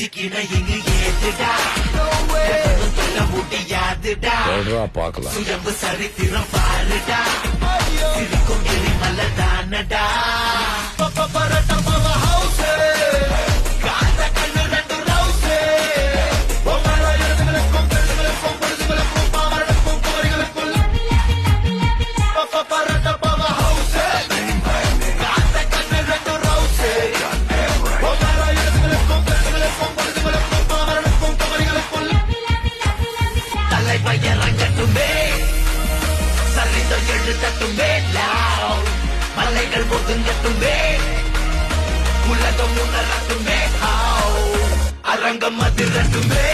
வச்சுக்கிணையினு ஏத்துடா. சொல்ல முடியாதுடா பாக்கலாம் சுயம்பு சரித்திரம் பாருடா. சிரிக்கும் தலைவ இறங்கட்டுமே சரிதம் எழுதட்டுமே now. மலைகள் ஒதுங்கட்டுமே உலகம் உணரட்டுமே how. அரங்கம் அதிரட்டுமே